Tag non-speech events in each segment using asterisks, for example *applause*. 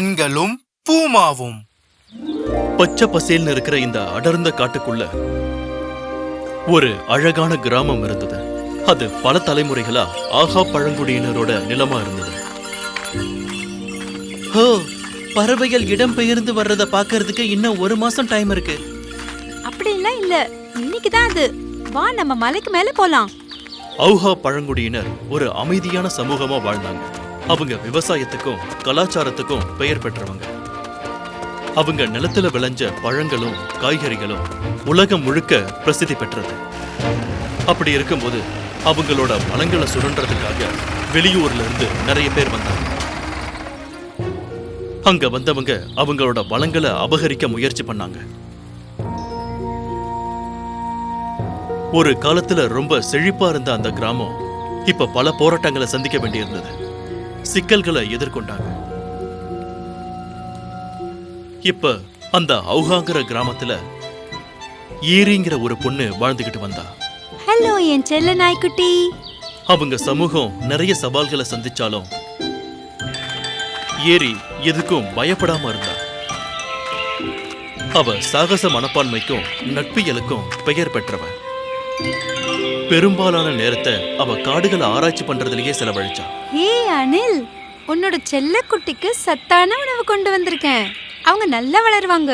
பெண்களும் பூமாவும். பச்சை பசேல்னு இருக்கிற இந்த அடர்ந்த காட்டுக்குள்ள ஒரு அழகான கிராமம் இருந்தது. அது பல தலைமுறைகளா ஆகா பழங்குடியினரோட நிலமா இருந்தது. ஹோ பறவைகள் இடம் பெயர்ந்து வர்றத பாக்குறதுக்கு இன்னும் ஒரு மாசம் டைம் இருக்கு. அப்படிலாம் இல்ல. இன்னைக்கு தான் அது. வா நம்ம மலைக்கு மேல போலாம். ஔஹா பழங்குடியினர் ஒரு அமைதியான சமூகமா வாழ்ந்தாங்க. அவங்க விவசாயத்துக்கும் கலாச்சாரத்துக்கும் பெயர் பெற்றவங்க. அவங்க நிலத்துல விளைஞ்ச பழங்களும் காய்கறிகளும் உலகம் முழுக்க பிரசித்தி பெற்றது. அப்படி இருக்கும்போது அவங்களோட வளங்களை சுரண்டதுக்காக வெளியூர்ல இருந்து நிறைய பேர் வந்தாங்க. அங்க வந்தவங்க அவங்களோட வளங்களை அபகரிக்க முயற்சி பண்ணாங்க. ஒரு காலத்துல ரொம்ப செழிப்பா இருந்த அந்த கிராமம் இப்ப பல போராட்டங்களை சந்திக்க வேண்டியிருந்தது. சிக்கல்களை எதிர்கொண்டாங்க. இப்ப அந்த அவுகாங்கிற கிராமத்துல ஈரிங்கிற ஒரு பொண்ணு வாழ்ந்துகிட்டு வந்தா. ஹலோ என் செல்ல நாய்க்குட்டி. அவங்க சமூகம் நிறைய சவால்களை சந்திச்சாலும் ஏரி எதுக்கும் பயப்படாம இருந்தா. அவ சாகச மனப்பான்மைக்கும் நட்பியலுக்கும் பெயர் பெற்றவ. பெரும்பாலான நேரத்தை அவ காடுகளை ஆராய்ச்சி பண்றதுலயே செலவழிச்சா. ஏ அனில் உன்னோட செல்ல குட்டிக்கு சத்தான உணவு கொண்டு வந்திருக்கேன். அவங்க நல்லா வளருவாங்க.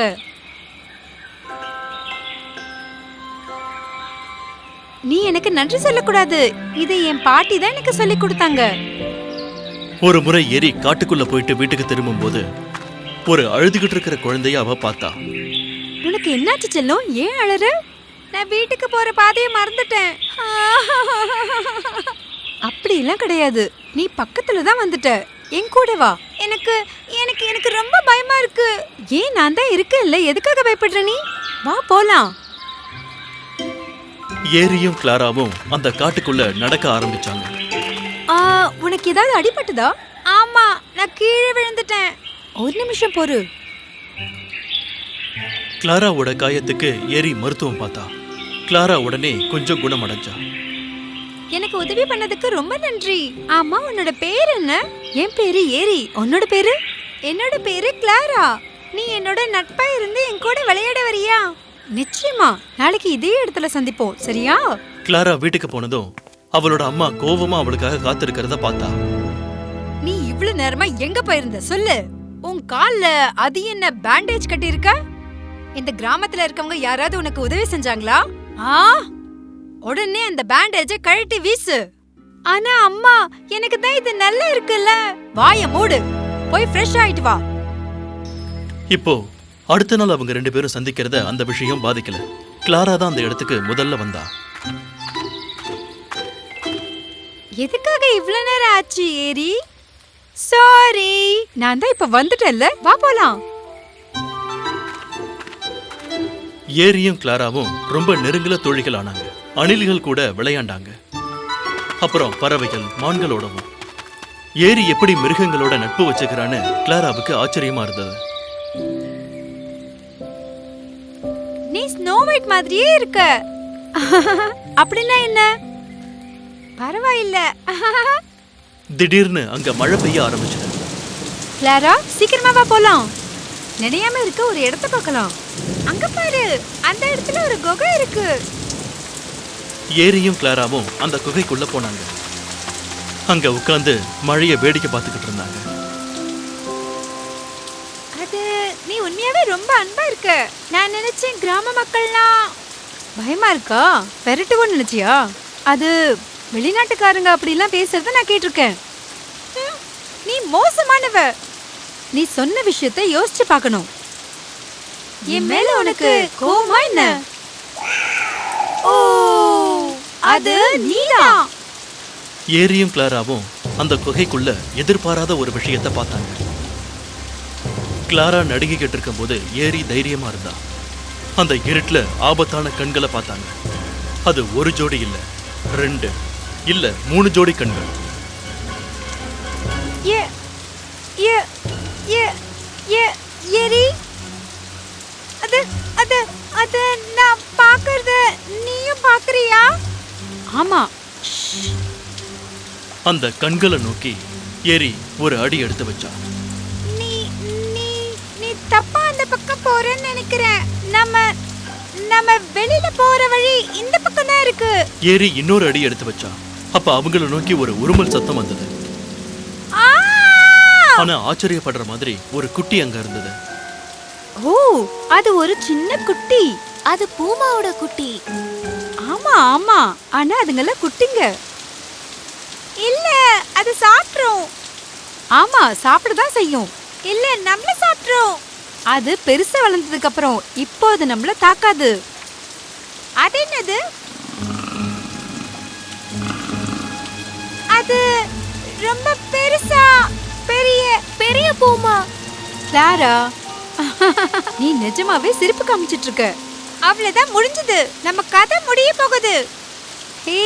நீ எனக்கு நன்றி சொல்லக்கூடாது. இதை என் பாட்டி தான் எனக்கு சொல்லி கொடுத்தாங்க. ஒரு முறை ஏரி காட்டுக்குள்ள போயிட்டு வீட்டுக்கு திரும்பும்போது ஒரு அழுதுகிட்டு இருக்கிற குழந்தைய அவ பார்த்தா. உனக்கு என்னாச்சு செல்லம்? ஏன் அழற? நான் வீட்டுக்கு போற பாதையை மறந்துட்டேன். அப்படிலாம் கிடையாது. நீ பக்கத்துல தான் வந்துட்ட. என் கூட வா. எனக்கு எனக்கு எனக்கு ரொம்ப பயமா இருக்கு. ஏன் நான் தான் இருக்கேன்ல? எதுக்காக பயப்படுற நீ? வா போலாம். ஏரியும் கிளாராவும் அந்த காட்டுக்குள்ள நடக்க ஆரம்பிச்சாங்க. ஆ, உனக்கு ஏதாவது அடிபட்டுதா? ஆமா நான் கீழே விழுந்துட்டேன். ஒரு நிமிஷம் பொறு. கிளாராவோட காயத்துக்கு ஏரி மருத்துவம் பார்த்தா. கிளாரா உடனே கொஞ்சம் குணமடைஞ்சா? எனக்கு உதவி பண்ணதுக்கு ரொம்ப நன்றி. ஆமா உன்னோட பேர் என்ன? என் பேரு ஏரி. உன்னோட பேரு? என்னோட பேரு கிளாரா. நீ என்னோட நட்பா இருந்து என் கூட விளையாட வரியா? நிச்சயமா. நாளைக்கு இதே இடத்துல சந்திப்போம். சரியா? கிளாரா வீட்டுக்கு போனதும் அவளோட அம்மா கோவமா அவளுக்காக காத்திருக்கிறத பார்த்தா. நீ இவ்வளவு நேரமா எங்க போயிருந்த? சொல்லு. உன் கால்ல அது என்ன பேண்டேஜ் கட்டி இருக்க இந்த கிராமத்துல இருக்கவங்க யாராவது உனக்கு உதவி செஞ்சாங்களா? ஆ? உடனே அந்த பேண்டேஜ கழட்டி வீசு. ஆனா அம்மா எனக்கு தான் இது நல்லா இருக்குல்ல? வாய மூடு. போய் ஃப்ரெஷ் ஆயிட்டு வா. இப்போ அடுத்த நாள் அவங்க ரெண்டு பேரும் சந்திக்கிறத அந்த விஷயம் பாதிக்கல. கிளாரா தான் அந்த இடத்துக்கு முதல்ல வந்தா. எதுக்காக இவ்ளோ நேரம் ஆச்சு ஏரி? சாரி நான் தான் இப்ப வந்துட்டேன்ல. வா போலாம். ஏரியும் கிளாராவும் ரொம்ப நெருங்கல தோழிகள் ஆனாங்க அணில்கள் கூட விளையாண்டாங்க. அப்புறம் பறவைகள் மான்களோடவும் ஏரி எப்படி மிருகங்களோட நட்பு வச்சுக்கிறான்னு கிளாராவுக்கு ஆச்சரியமா இருந்தது. நீ ஸ்னோ ஒயிட் மாதிரியே இருக்க. அப்படின்னா என்ன? பரவாயில்ல. திடீர்னு அங்க மழை பெய்ய ஆரம்பிச்சது. கிளாரா சீக்கிரமா வா போலாம். நினையாம இருக்க ஒரு இடத்த பார்க்கலாம். அங்க பாரு அந்த இடத்துல ஒரு குகை இருக்கு. ஏரியும் கிளாராவும் அந்த குகைக்குள்ள போனாங்க. அங்க உட்கார்ந்து மழைய வேடிக்கை பார்த்துக்கிட்டு இருந்தாங்க. அது நீ உண்மையாவே ரொம்ப அன்பா இருக்க. நான் நினைச்சேன் கிராம மக்கள்லாம் பயமா இருக்கா? பெரட்டுவோன்னு நினைச்சியா? அது வெளிநாட்டுக்காரங்க அப்படிலாம் பேசுறத நான் கேட்டிருக்கேன். நீ மோசமானவ. நீ சொன்ன விஷயத்த யோசிச்சு பார்க்கணும். என் மேல உனக்கு கோவமா என்ன? ஓ அது நீதான். ஏரியும் கிளாராவும் அந்த குகைக்குள்ள எதிர்பாராத ஒரு விஷயத்தை பார்த்தாங்க. கிளாரா நடுங்கிக்கிட்டு இருக்கும்போது ஏரி தைரியமா இருந்தா. அந்த இருட்டுல ஆபத்தான கண்களை பார்த்தாங்க. அது ஒரு ஜோடி இல்ல ரெண்டு இல்ல மூணு ஜோடி கண்கள். ஏ ஏ ஏ ஏ ஏரி? அது நான் பார்க்கறது நீயும் பார்க்கறியா? ஆமா. அந்த கண்களை நோக்கி ஏரி ஒரு அடி எடுத்து வச்சா நீ போறேன்னு நினைக்கிறேன். நம்ம நம்ம வெளியில போற வழி இந்த பக்கம் தான் இருக்கு. ஏரி இன்னொரு அடி எடுத்து வச்சா அப்ப அவங்கள நோக்கி ஒரு உருமல் சத்தம் வந்தது. ஆ! ஆனா ஆச்சரியப்படுற மாதிரி ஒரு குட்டி அங்க இருந்தது. ஓ அது ஒரு சின்ன குட்டி. அது பூமாவோட குட்டி. ஆமா ஆமா. ஆனா அதுங்கெல்லாம் குட்டிங்க. இல்ல அது சாப்பிட்றோம் ஆமா சாப்பிட தான் செய்யும். இல்ல நம்மள சாப்பிட்றோம் அது பெருசா வளர்ந்ததுக்கு அப்புறம் இப்போ அது நம்மள தாக்காது. அது என்னது? அது ரொம்ப பெருசா பெரிய பெரிய பூமா. கிளாரா? *laughs* நீ நிஜமாவே சிரிப்பு காமிச்சிட்டு இருக்க அவ்வளவுதான் முடிஞ்சது. நம்ம கதை முடிய போகுது. ஹே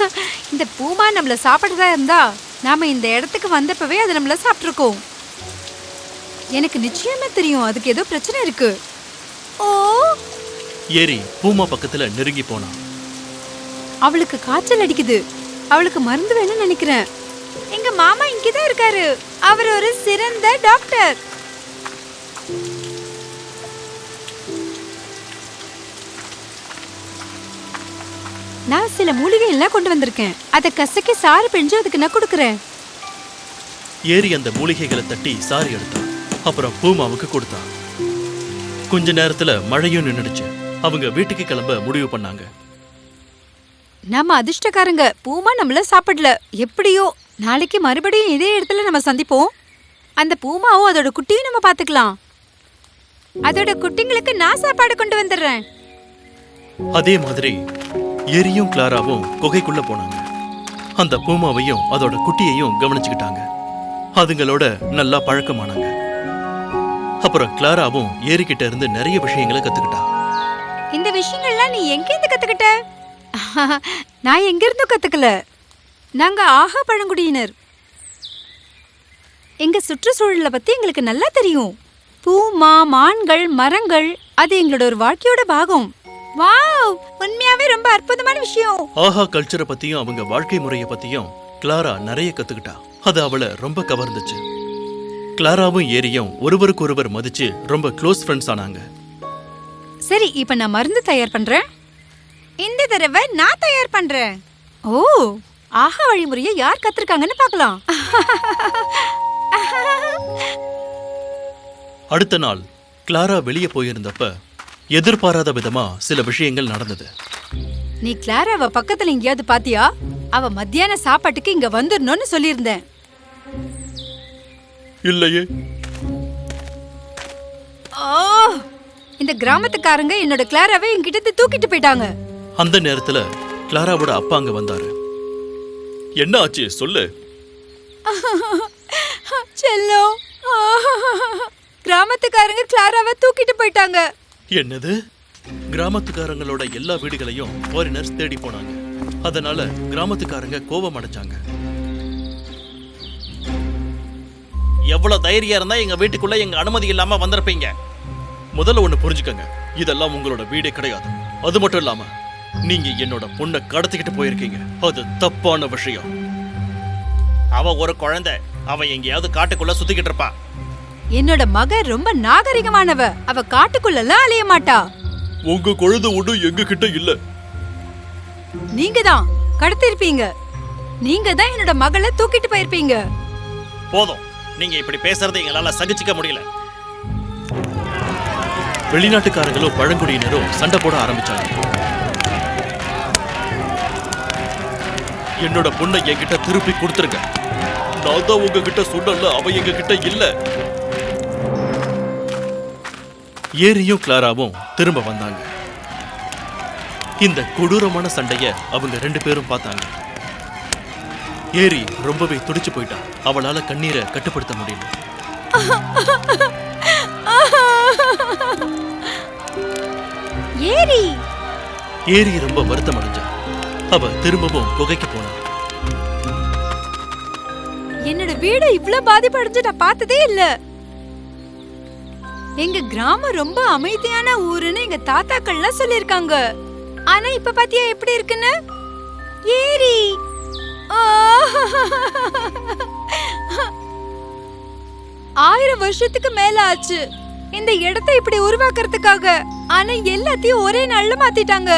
*laughs* இந்த பூமா நம்மள சாப்பிடுறதா இருந்தா நாம இந்த இடத்துக்கு வந்தப்பவே அது நம்மள சாப்பிட்டுருக்கோம் எனக்கு நிச்சயமா தெரியும் அதுக்கு ஏதோ பிரச்சனை இருக்கு. ஓ? ஏரி பூமா பக்கத்துல நெருங்கி போனான் அவளுக்கு காய்ச்சல் அடிக்குது. அவளுக்கு மருந்து வேணும்னு நினைக்கிறேன். எங்க மாமா இங்கதான் இருக்காரு. அவர் ஒரு சிறந்த டாக்டர். நான் சில மூலிகை எல்லாம் கொண்டு வந்திருக்கேன். அதை கசக்கி சாறு பிழிஞ்சு அதுக்கு நான் கொடுக்குறேன். ஏரி அந்த மூலிகைகளை தட்டி சாரி எடுத்தான். அப்புறம் பூமாவுக்கு கொடுத்தான். கொஞ்ச நேரத்துல மழையும் நின்னுடுச்சு. அவங்க வீட்டுக்கு கிளம்ப முடிவு பண்ணாங்க. நம்ம அதிர்ஷ்டக்காரங்க பூமா நம்மள சாப்பிடல. எப்படியோ நாளைக்கு மறுபடியும் இதே இடத்துல நம்ம சந்திப்போம். அந்த பூமாவும் அதோட குட்டியும் நம்ம பாத்துக்கலாம். அதோட குட்டிங்களுக்கு நான் சாப்பாடு கொண்டு வந்துடுறேன். அதே மாதிரி எரியும் கிளாராவும் குகைக்குள்ள போனாங்க. அந்த பூமாவையும் அதோட குட்டியையும் கவனிச்சுக்கிட்டாங்க. அதுங்களோட நல்லா பழக்கமானாங்க. அப்புறம் கிளாராவும் ஏரிக்கிட்ட இருந்து நிறைய விஷயங்களை கத்துக்கிட்டா. இந்த விஷயங்கள்லாம் நீ எங்க இருந்து கத்துக்கிட்ட? *laughs* நான் எங்க இருந்தும் கத்துக்கல. நாங்க ஆஹா பழங்குடியினர். எங்க சுற்றுச்சூழலை பத்தி எங்களுக்கு நல்லா தெரியும். பூமா மான்கள் மரங்கள் அது எங்களோட ஒரு வாழ்க்கையோட பாகம். வாவ் உண்மையாவே ரொம்ப அற்புதமான விஷயம். ஆஹா கல்ச்சரை பத்தியும் அவங்க வாழ்க்கை முறைய பத்தியும் கிளாரா நிறைய கத்துக்கிட்டா. அது அவளை ரொம்ப கவர்ந்துச்சு. கிளாராவும் ஏரியும் ஒருவருக்கொருவர் மதிச்சு ரொம்ப க்ளோஸ் ஃப்ரெண்ட்ஸ் ஆனாங்க. சரி இப்ப நான் மருந்து தயார் பண்றேன். இந்த தடவை நான் தயார் பண்றேன். ஓ ஆஹா வழிமுறையை யார் கத்திருக்காங்கன்னு பார்க்கலாம். அடுத்த நாள் கிளாரா வெளியே போயிருந்தப்ப எதிர்பாராத விதமா சில விஷயங்கள் நடந்தது. நீ கிளாராவ பக்கத்துல எங்கேயாவது பாத்தியா? அவ மத்தியான சாப்பாட்டுக்கு இங்க வந்துடணும்னு சொல்லியிருந்தேன். இல்லையே. ஓ இந்த கிராமத்துக்காரங்க என்னோட கிளாராவை என்கிட்ட இருந்து தூக்கிட்டு போயிட்டாங்க. அந்த நேரத்துல கிளாராவோட அப்பா அங்க வந்தாரு. என்ன ஆச்சு? சொல்லு. *laughs* செல்லம். *laughs* கிராமத்துக்காரங்க கிளாராவை தூக்கிட்டு போயிட்டாங்க. என்னது? கிராமத்துக்காரங்களோட எல்லா வீடுகளையும் ஃபாரினர்ஸ் தேடி போனாங்க. அதனால கிராமத்துக்காரங்க கோபம் அடைஞ்சாங்க. எவ்வளவு தைரியம் இருந்தா எங்க வீட்டுக்குள்ள எங்க அனுமதி இல்லாம வந்திருப்பீங்க? முதல்ல ஒண்ணு புரிஞ்சுக்கங்க. இதெல்லாம் உங்களோட வீடே கிடையாது. அது மட்டும் இல்லாம நீங்க என்னோட பொண்ணை கடத்திக்கிட்டு போயிருக்கீங்க. அது தப்பான விஷயம். அவ ஒரு குழந்தை. அவன் எங்கேயாவது காட்டுக்குள்ள சுத்திக்கிட்டு இருப்பான் என்னோட மக ரொம்ப நாகரிகமானவ. அவ காட்டுக்குள்ளலாம் அலைய மாட்டா. உங்க குழந்தை ஒண்ணும் எங்க கிட்ட இல்ல. நீங்க தான் கடத்திருப்பீங்க. நீங்க தான் என்னோட மகளை தூக்கிட்டு போயிருப்பீங்க. போதும். நீங்க இப்படி பேசுறதை எங்களால சகிச்சுக்க முடியல. வெளிநாட்டுக்காரங்களும் பழங்குடியினரும் சண்டை போட ஆரம்பிச்சாங்க. என்னோட பொண்ணை என்கிட்ட திருப்பி கொடுத்துருங்க. நான் தான் உங்ககிட்ட சொன்னல அவ எங்க கிட்ட இல்ல. ஏரியும் கிளாராவும் திரும்ப வந்தாங்க. இந்த கொடூரமான சண்டைய அவங்க ரெண்டு பேரும் பார்த்தாங்க. ஏரி ரொம்பவே துடிச்சு போயிட்டா. அவளால கண்ணீரை கட்டுப்படுத்த முடியல. ஏரி! ஏரி ரொம்ப வருத்தம் அடைஞ்சா. அவ திரும்பவும் குகைக்கு போனா. என்னோட வீடு இவ்ளோ பாதிப்படைஞ்சு நான் பார்த்ததே இல்ல. எங்க கிராமம் ரொம்ப அமைதியான ஊருன்னு எங்க தாத்தாக்கள்லாம் சொல்லிருக்காங்க ஆனா இப்ப பாத்தியா எப்படி இருக்குன்னு? ஏரி. ஆயிரம் வருஷத்துக்கு மேல ஆச்சு. இந்த இடத்தை இப்படி உருவாக்குறதுக்காக. ஆனா எல்லாத்தையும் ஒரே நாள்ல மாத்திட்டாங்க.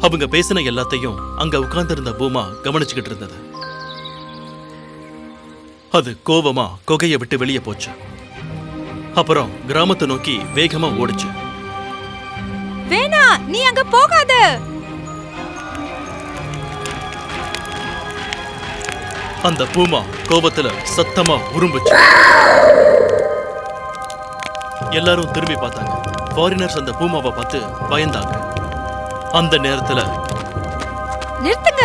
அவங்க பேசின எல்லாத்தையும் அங்க உட்கார்ந்திருந்த பூமா கவனிச்சுக்கிட்டு இருந்தது. அது கோவமா கொகையை விட்டு வெளியே போச்சு. அப்புறம் கிராமத்தை நோக்கி வேகமா ஓடுச்சு. வேணா நீ அங்க போகாத. அந்த பூமா கோபத்துல சத்தமா உரும்புச்சு. எல்லாரும் திரும்பி பார்த்தாங்க. ஃபாரினர்ஸ் அந்த பூமாவை பார்த்து பயந்தாங்க. அந்த நேரத்துல நிறுத்துங்க.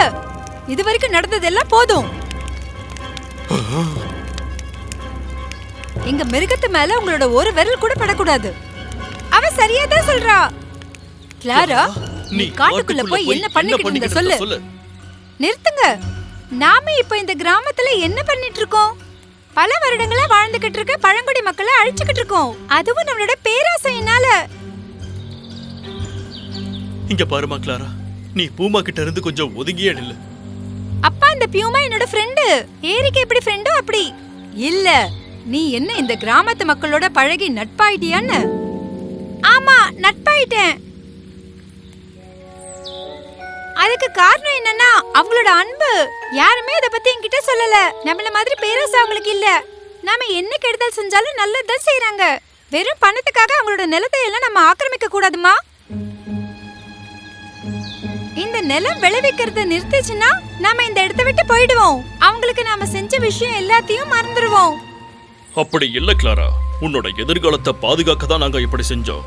இது வரைக்கும் நடந்ததெல்லாம் போதும். எங்க மிருகத்து மேல உங்களோட ஒரு விரல் கூட படக்கூடாது. அவ சரியா தான் சொல்றா. கிளாரா நீ காட்டுக்குள்ள போய் என்ன பண்ணிக்கிட்டு இருந்த சொல்லு. நிறுத்துங்க. நாம இப்ப இந்த கிராமத்துல என்ன பண்ணிட்டு இருக்கோம்? பல வருடங்களா வாழ்ந்துகிட்டு இருக்க பழங்குடி மக்களை அழிச்சுக்கிட்டு இருக்கோம். அதுவும் நம்மளோட பேராசையினால. இங்க பாருமா கிளாரா. நீ பூமா கிட்ட இருந்து கொஞ்சம் ஒதுங்கியே நில்லு. அப்பா இந்த பியூமா என்னோட ஃப்ரெண்டு ஏரிக்கு எப்படி ஃப்ரெண்டோ அப்படி? இல்ல. நீ என்ன இந்த கிராமத்து மக்களோட பழகி நட்பாயிட்டியான்னு? ஆமா நட்பாயிட்டேன். அதுக்கு காரணம் என்னன்னா அவங்களோட அன்பு. யாருமே இத பத்தி என்கிட்ட சொல்லல. நம்மள மாதிரி பேரரசு அவங்களுக்கு இல்ல. நாம என்ன கெடுதல் செஞ்சாலும் நல்லதுதான் செய்யறாங்க வெறும் பணத்துக்காக அவங்களோட நிலத்தை எல்லாம் நம்ம ஆக்கிரமிக்க கூடாதுமா? இந்த நிலம் விளைவிக்கிறத நிறுத்திச்சுன்னா நாம இந்த இடத்த விட்டு போயிடுவோம். அவங்களுக்கு நாம செஞ்ச விஷயம் எல்லாத்தையும் மறந்துடுவோம் அப்படி இல்ல கிளாரா. உன்னோட எதிர்காலத்தை பாதுகாக்க தான் நாங்க இப்படி செஞ்சோம்.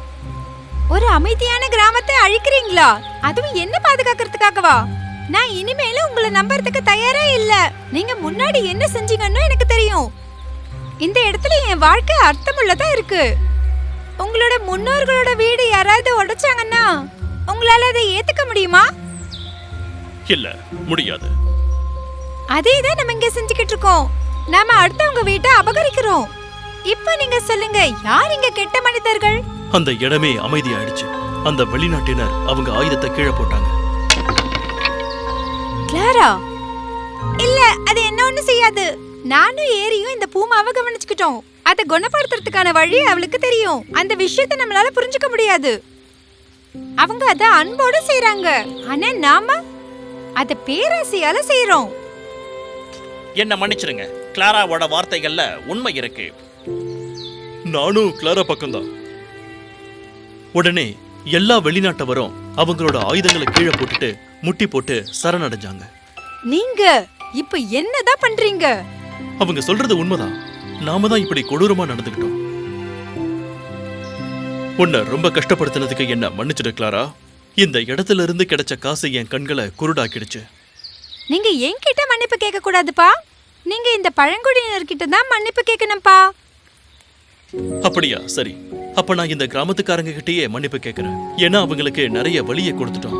ஒரு அமைதியான கிராமத்தை அழிக்கிறீங்களா? அதுவும் என்ன பாதுகாக்கிறதுக்காகவா? நான் இனிமேலும் உங்களை நம்புறதுக்கு தயாரே இல்ல. நீங்க முன்னாடி என்ன செஞ்சீங்கன்னு எனக்கு தெரியும். இந்த இடத்துல என் வாழ்க்கை அர்த்தமுள்ளதா இருக்கு. உங்களோட முன்னோர்களோட வீடு யாராவது உடைச்சாங்கன்னா உங்களால அதை ஏத்துக்க முடியுமா? இல்ல முடியாது. அதே தான் நம்ம இங்க செஞ்சுக்கிட்டு இருக்கோம். நாம அடுத்தவங்க வீட்டை அபகரிக்கிறோம். இப்போ நீங்க சொல்லுங்க யார் இங்க கெட்ட மனிதர்கள்? அந்த இடமே அமைதியாயிடுச்சு. அந்த வெளிநாட்டினர் அவங்க ஆயுதத்தை கீழே போட்டாங்க. கிளாரா? இல்ல அது என்ன ஒண்ணு செய்யாது. நானும் ஏரியும் இந்த பூமாவை கவனிச்சுக்கிட்டோம். அதை குணப்படுத்துறதுக்கான வழி அவளுக்கு தெரியும். அந்த விஷயத்தை நம்மளால புரிஞ்சுக்க முடியாது. அவங்க அத அன்போட செய்றாங்க. ஆனா நாம அத பேராசையால செய்றோம். என்ன மன்னிச்சிருங்க. கிளாராவோட வார்த்தைகள்ல உண்மை இருக்கு. நானும் கிளாரா பக்கம்தான். உடனே எல்லா வெளிநாட்டவரும் அவங்களோட ஆயுதங்களை கீழே போட்டுட்டு முட்டி போட்டு சரணடைஞ்சாங்க. நீங்க இப்ப என்னதான் பண்றீங்க? அவங்க சொல்றது உண்மைதான். நாம தான் இப்படி கொடூரமா நடந்துக்கிட்டோம். உன்னை ரொம்ப கஷ்டப்படுத்தினதுக்கு என்ன மன்னிச்சிடு கிளாரா. இந்த இடத்துல இருந்து கிடைச்ச காசு என் கண்களை குருடாக்கிடுச்சு. நீங்க என்கிட்ட மன்னிப்பு கேட்க கூடாதுப்பா நீங்க இந்த பழங்குடியினர்கிட்ட தான் மன்னிப்பு கேட்கணும்ப்பா அப்படியா? சரி. அப்ப நான் இந்த கிராமத்துக்காரங்க கிட்டயே மன்னிப்பு கேட்கிறேன் ஏன்னா அவங்களுக்கு நிறைய வழியை கொடுத்துட்டோம்.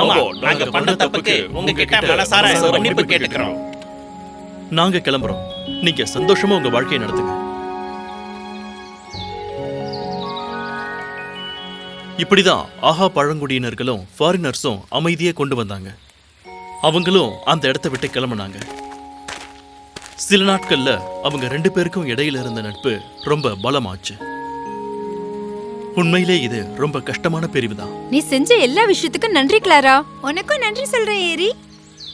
ஆமா, நாங்க பண்ண தப்புக்கு உங்ககிட்ட மனசார மன்னிப்பு கேட்டுக்கிறோம். நாங்க கிளம்புறோம். நீங்க சந்தோஷமா உங்க வாழ்க்கையை நடத்துங்க. இப்படிதான் ஆஹா பழங்குடியினர்களும் ஃபாரினர்ஸும் அமைதியை கொண்டு வந்தாங்க. அவங்களும் அந்த இடத்த விட்டு கிளம்புனாங்க. சில நாட்கள்ல அவங்க ரெண்டு பேருக்கும் இடையில இருந்த நட்பு ரொம்ப பலமாச்சு. உண்மையிலே இது ரொம்ப கஷ்டமான பிரிவு தான் நீ செஞ்ச எல்லா விஷயத்துக்கும் நன்றி கிளாரா. உனக்கும் நன்றி சொல்றேன் ஏரி.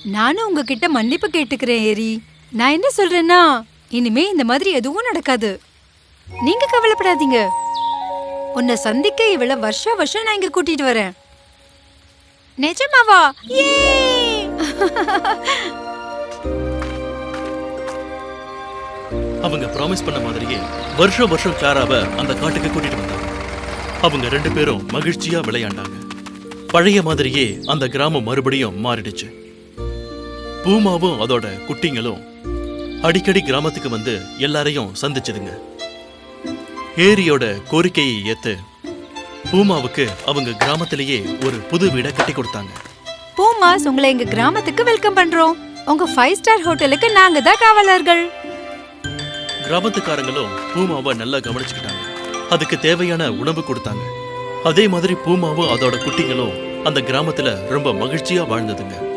நானும் உங்ககிட்ட மன்னிப்பு கேட்டுக்கிறேன் ஏரி. நான் என்ன சொல்றேன்னா இனிமே இந்த மாதிரி எதுவும் நடக்காது. நீங்க கவலைப்படாதீங்க. உன்னை சந்திக்க இவள வருஷா வருஷம் நான் இங்க கூட்டிட்டு வரேன். நிஜமாவா? ஏ *laughs* அவங்க ப்ராமிஸ் பண்ண மாதிரியே வருஷம் வருஷம் கிளாராவை அந்த காட்டுக்கு கூட்டிட்டு வந்தாங்க. அவங்க ரெண்டு பேரும் மகிழ்ச்சியா விளையாண்டாங்க. பழைய மாதிரியே அந்த கிராமம் மறுபடியும் மாறிடுச்சு. பூமாவும் அதோட குட்டிங்களும் அடிக்கடி கிராமத்துக்கு வந்து எல்லாரையும் சந்திச்சதுங்க. ஏரியோட கோரிக்கையை ஏத்து பூமாவுக்கு அவங்க கிராமத்திலேயே ஒரு புது வீடை கட்டி கொடுத்தாங்க. பூமாஸ் உங்களை எங்க கிராமத்துக்கு வெல்கம் பண்றோம். உங்க ஃபைவ் ஸ்டார் ஹோட்டலுக்கு நாங்க தான் காவலர்கள். கிராமத்துக்காரங்களும் பூமாவை நல்லா கவனிச்சுக்கிட்டாங்க. அதுக்கு தேவையான உணவு கொடுத்தாங்க. அதே மாதிரி பூமாவும் அதோட குட்டிங்களும் அந்த கிராமத்துல ரொம்ப மகிழ்ச்சியா வாழ்ந்ததுங்க.